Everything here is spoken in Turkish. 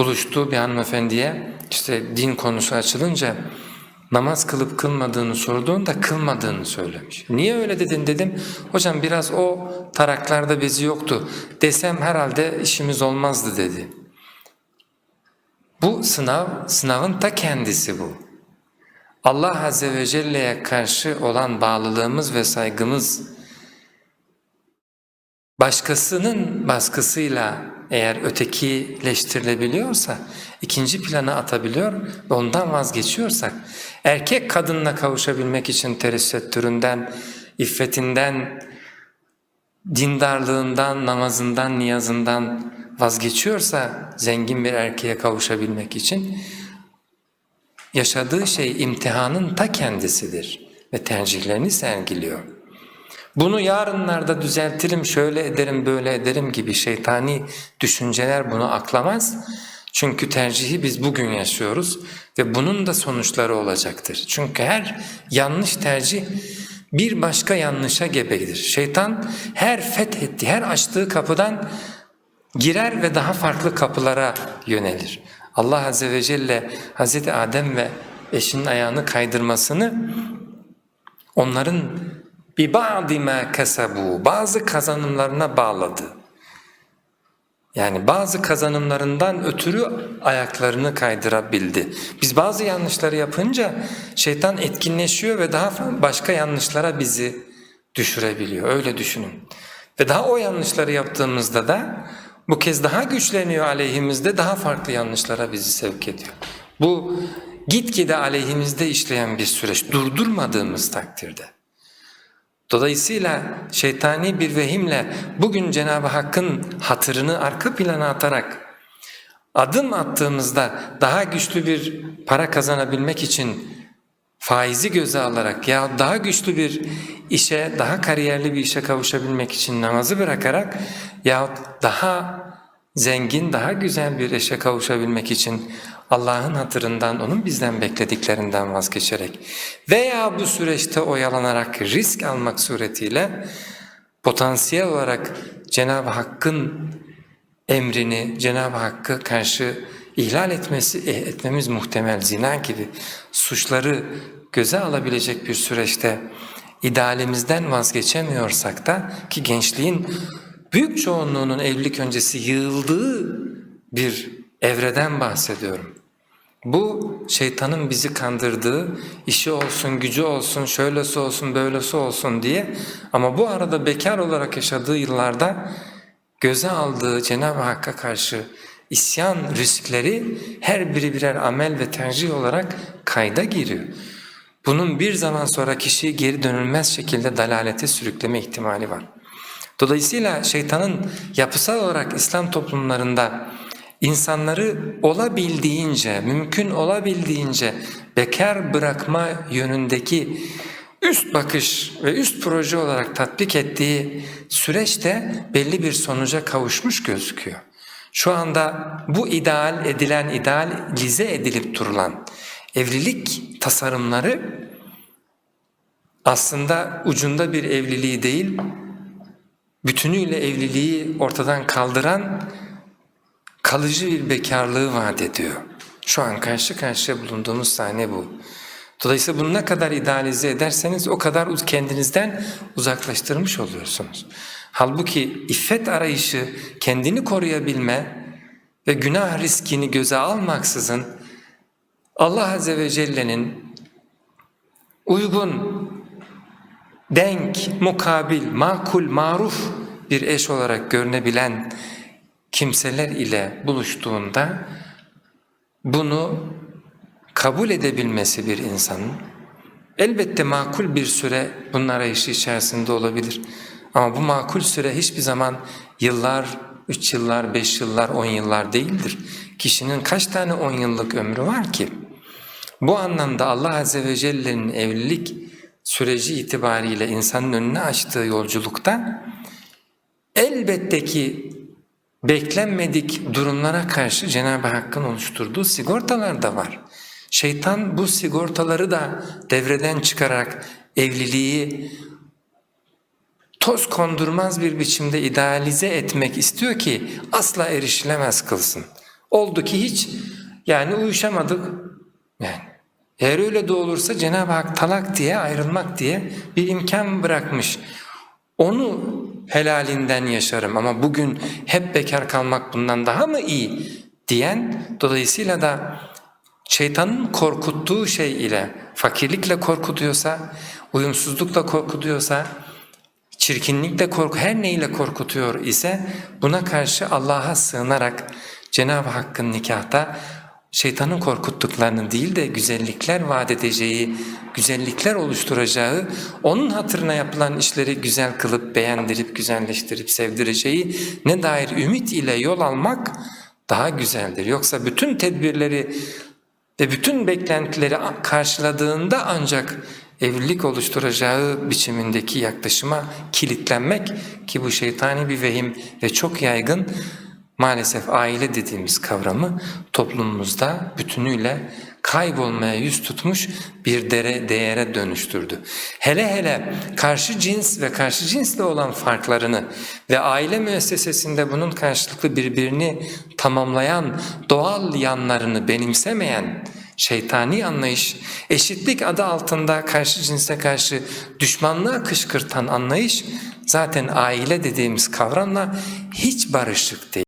buluştuğu bir hanımefendiye işte din konusu açılınca namaz kılıp kılmadığını sorduğunda kılmadığını söylemiş. Niye öyle dedin dedim. Hocam biraz o taraklarda bezi yoktu. Desem herhalde işimiz olmazdı dedi. Bu sınav, sınavın ta kendisi bu. Allah Azze ve Celle'ye karşı olan bağlılığımız ve saygımız başkasının baskısıyla eğer ötekileştirilebiliyorsa, ikinci plana atabiliyor ve ondan vazgeçiyorsak, erkek kadınla kavuşabilmek için teresettüründen, iffetinden, dindarlığından, namazından, niyazından vazgeçiyorsa zengin bir erkeğe kavuşabilmek için yaşadığı şey imtihanın ta kendisidir ve tercihlerini sergiliyor. Bunu yarınlarda düzeltirim, şöyle ederim, böyle ederim gibi şeytani düşünceler bunu aklamaz. Çünkü tercihi biz bugün yaşıyoruz ve bunun da sonuçları olacaktır. Çünkü her yanlış tercih bir başka yanlışa gebedir. Şeytan her fethetti, her açtığı kapıdan girer ve daha farklı kapılara yönelir. Allah Azze ve Celle Hazreti Adem ve eşinin ayağını kaydırmasını onların bir ba'di ma kasabu bazı kazanımlarına bağladı. Yani bazı kazanımlarından ötürü ayaklarını kaydırabildi. Biz bazı yanlışları yapınca şeytan etkinleşiyor ve daha başka yanlışlara bizi düşürebiliyor. Öyle düşünün. Ve daha o yanlışları yaptığımızda da bu kez daha güçleniyor aleyhimizde daha farklı yanlışlara bizi sevk ediyor. Bu gitgide aleyhimizde işleyen bir süreç durdurmadığımız takdirde. Dolayısıyla şeytani bir vehimle bugün Cenab-ı Hakk'ın hatırını arka plana atarak adım attığımızda daha güçlü bir para kazanabilmek için faizi göze alarak ya daha güçlü bir işe, daha kariyerli bir işe kavuşabilmek için namazı bırakarak ya daha zengin, daha güzel bir eşe kavuşabilmek için Allah'ın hatırından, onun bizden beklediklerinden vazgeçerek veya bu süreçte oyalanarak risk almak suretiyle potansiyel olarak Cenab-ı Hakk'ın emrini, Cenab-ı Hakk'a karşı ihlal etmesi, etmemiz muhtemel zina gibi suçları göze alabilecek bir süreçte idealimizden vazgeçemiyorsak da ki gençliğin büyük çoğunluğunun evlilik öncesi yığıldığı bir evreden bahsediyorum. Bu şeytanın bizi kandırdığı, işi olsun, gücü olsun, şöylesi olsun, böylesi olsun diye ama bu arada bekar olarak yaşadığı yıllarda göze aldığı Cenab-ı Hakk'a karşı isyan riskleri her biri birer amel ve tercih olarak kayda giriyor. Bunun bir zaman sonra kişiyi geri dönülmez şekilde dalalete sürükleme ihtimali var. Dolayısıyla şeytanın yapısal olarak İslam toplumlarında insanları olabildiğince, mümkün olabildiğince bekar bırakma yönündeki üst bakış ve üst proje olarak tatbik ettiği süreçte belli bir sonuca kavuşmuş gözüküyor. Şu anda bu ideal edilen, idealize edilip durulan evlilik tasarımları aslında ucunda bir evliliği değil, bütünüyle evliliği ortadan kaldıran kalıcı bir bekarlığı vaat ediyor. Şu an karşı karşıya bulunduğumuz sahne bu. Dolayısıyla bunu ne kadar idealize ederseniz o kadar kendinizden uzaklaştırmış oluyorsunuz. Halbuki iffet arayışı, kendini koruyabilme ve günah riskini göze almaksızın Allah Azze ve Celle'nin uygun, denk, mukabil, makul, maruf bir eş olarak görünebilen kimseler ile buluştuğunda bunu kabul edebilmesi bir insanın elbette makul bir süre bunun arayışı içerisinde olabilir. Ama bu makul süre hiçbir zaman yıllar, üç yıllar, beş yıllar, on yıllar değildir. Kişinin kaç tane on yıllık ömrü var ki? Bu anlamda Allah Azze ve Celle'nin evlilik süreci itibariyle insanın önüne açtığı yolculukta elbette ki beklenmedik durumlara karşı Cenab-ı Hakk'ın oluşturduğu sigortalar da var. Şeytan bu sigortaları da devreden çıkararak evliliği toz kondurmaz bir biçimde idealize etmek istiyor ki asla erişilemez kılsın. Oldu ki hiç yani uyuşamadık. Yani eğer öyle de olursa Cenab-ı Hak talak diye ayrılmak diye bir imkan bırakmış. Onu helalinden yaşarım ama bugün hep bekar kalmak bundan daha mı iyi diyen dolayısıyla da şeytanın korkuttuğu şey ile fakirlikle korkutuyorsa, uyumsuzlukla korkutuyorsa, çirkinlikle korku her neyle korkutuyor ise buna karşı Allah'a sığınarak Cenab-ı Hakk'ın nikahta şeytanın korkuttuklarını değil de güzellikler vaat edeceği, güzellikler oluşturacağı, onun hatırına yapılan işleri güzel kılıp, beğendirip, güzelleştirip, sevdireceği ne dair ümit ile yol almak daha güzeldir. Yoksa bütün tedbirleri ve bütün beklentileri karşıladığında ancak evlilik oluşturacağı biçimindeki yaklaşıma kilitlenmek ki bu şeytani bir vehim ve çok yaygın maalesef aile dediğimiz kavramı toplumumuzda bütünüyle kaybolmaya yüz tutmuş bir dere, değere dönüştürdü. Hele hele karşı cins ve karşı cinsle olan farklarını ve aile müessesesinde bunun karşılıklı birbirini tamamlayan doğal yanlarını benimsemeyen şeytani anlayış, eşitlik adı altında karşı cinse karşı düşmanlığa kışkırtan anlayış zaten aile dediğimiz kavramla hiç barışık değil.